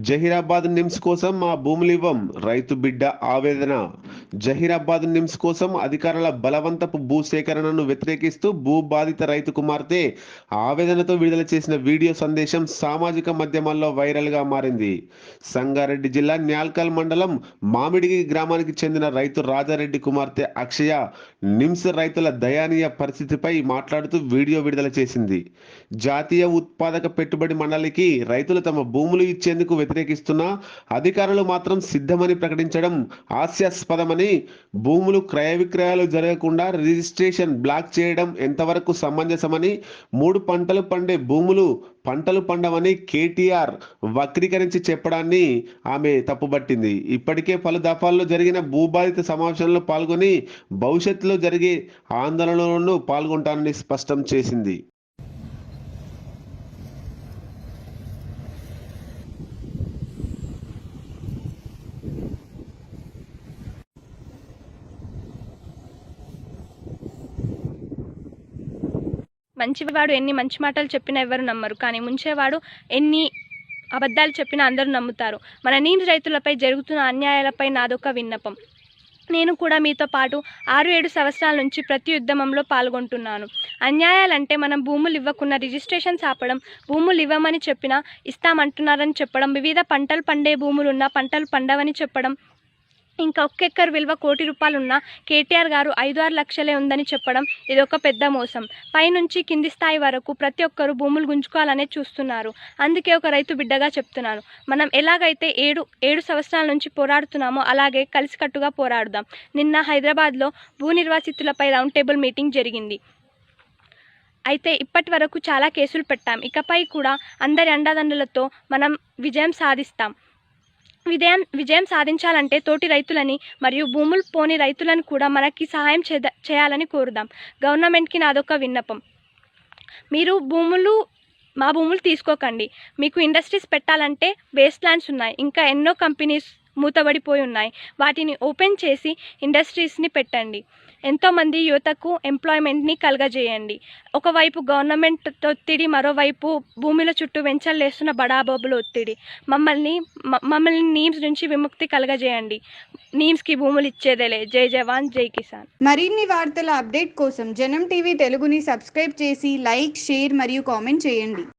జహీరాబాద్ నిమ్స్ కోసం మా భూములు ఇవ్వం రైతు బిడ్డ ఆవేదన. జహీరాబాద్ నిమ్స్ కోసం అధికారుల బలవంతపు భూ సేకరణను వ్యతిరేకిస్తూ భూ బాధిత రైతు కుమార్తె ఆవేదనతో విడుదల చేసిన వీడియో సందేశం సామాజిక మాధ్యమాల్లో వైరల్గా మారింది. సంగారెడ్డి జిల్లా న్యాల్కల్ మండలం మామిడిగి గ్రామానికి చెందిన రైతు రాజారెడ్డి కుమార్తె అక్షయ నిమ్స్ రైతుల దయానీయ పరిస్థితిపై మాట్లాడుతూ వీడియో విడుదల చేసింది. జాతీయ ఉత్పాదక పెట్టుబడి మండలికి రైతులు తమ భూములు ఇచ్చేందుకు వ్యతిరేకిస్తున్నా అధికారులు మాత్రం సిద్ధమని ప్రకటించడం హాస్యాస్పదమని భూములు క్రయ విక్రయాలు జరగకుండా రిజిస్ట్రేషన్ బ్లాక్ చేయడం ఎంతవరకు సమంజసమని మూడు పంటలు పండే భూములు పంటలు పండవని కేటీఆర్ వక్రీకరించి చెప్పడాన్ని ఆమె తప్పుబట్టింది. ఇప్పటికే పలు దఫాల్లో జరిగిన భూబాధిత సమావేశంలో పాల్గొని భవిష్యత్తులో జరిగే ఆందోళనలోనూ పాల్గొంటానని స్పష్టం చేసింది. మంచివాడు ఎన్ని మంచి మాటలు చెప్పినా ఎవరు నమ్మరు. కానీ ముంచేవాడు ఎన్ని అబద్ధాలు చెప్పినా అందరూ నమ్ముతారు. మన నీటి రైతులపై జరుగుతున్న అన్యాయాలపై నాదొక విన్నపం. నేను కూడా మీతో పాటు ఆరు ఏడు సంవత్సరాల నుంచి ప్రతి ఉద్యమంలో పాల్గొంటున్నాను. అన్యాయాలంటే మనం భూములు ఇవ్వకుండా రిజిస్ట్రేషన్స్ ఆపడం భూములు ఇవ్వమని చెప్పినా ఇస్తామంటున్నారని చెప్పడం వివిధ పంటలు పండే భూములున్నా పంటలు పండవని చెప్పడం ఇంకా ఒక్కెక్కరు విలువ కోటి రూపాయలున్న కేటీఆర్ గారు ఐదు ఆరు లక్షలే ఉందని చెప్పడం ఇది ఒక పెద్ద మోసం. పైనుంచి కింది స్థాయి వరకు ప్రతి ఒక్కరు భూములు గుంజుకోవాలనే చూస్తున్నారు. అందుకే ఒక రైతు బిడ్డగా చెప్తున్నాను. మనం ఎలాగైతే ఏడు ఏడు సంవత్సరాల నుంచి పోరాడుతున్నామో అలాగే కలిసికట్టుగా పోరాడుదాం. నిన్న హైదరాబాద్లో భూ నిర్వాసితులపై రౌండ్ టేబుల్ మీటింగ్ జరిగింది. అయితే ఇప్పటి వరకు చాలా కేసులు పెట్టాం. ఇకపై కూడా అందరి అండదండలతో మనం విజయం సాధిస్తాం. విజయం విజయం సాధించాలంటే తోటి రైతులని మరియు భూములు పోని రైతులను కూడా మనకి సహాయం చేయాలని కోరుదాం. గవర్నమెంట్కి నాదొక విన్నపం. మీరు భూములు మా భూములు తీసుకోకండి. మీకు ఇండస్ట్రీస్ పెట్టాలంటే వేస్ట్ ల్యాండ్స్ ఉన్నాయి. ఇంకా ఎన్నో కంపెనీస్ మూతబడిపోయి ఉన్నాయి వాటిని ఓపెన్ చేసి ఇండస్ట్రీస్ని పెట్టండి. ఎంతోమంది యువతకు ఎంప్లాయ్మెంట్ని కలగజేయండి. ఒకవైపు గవర్నమెంట్ ఒత్తిడి మరోవైపు భూమిల చుట్టూ వెంచలేస్తున్న బడాబాబుల ఒత్తిడి. మమ్మల్ని మమ్మల్ని నీమ్స్ నుంచి విముక్తి కలగజేయండి. నీమ్స్కి భూములు ఇచ్చేదేలే. జై జవాన్ జై కిసాన్. మరిన్ని వార్తల అప్డేట్ కోసం జనం టీవీ తెలుగుని సబ్స్క్రైబ్ చేసి లైక్ షేర్ మరియు కామెంట్ చేయండి.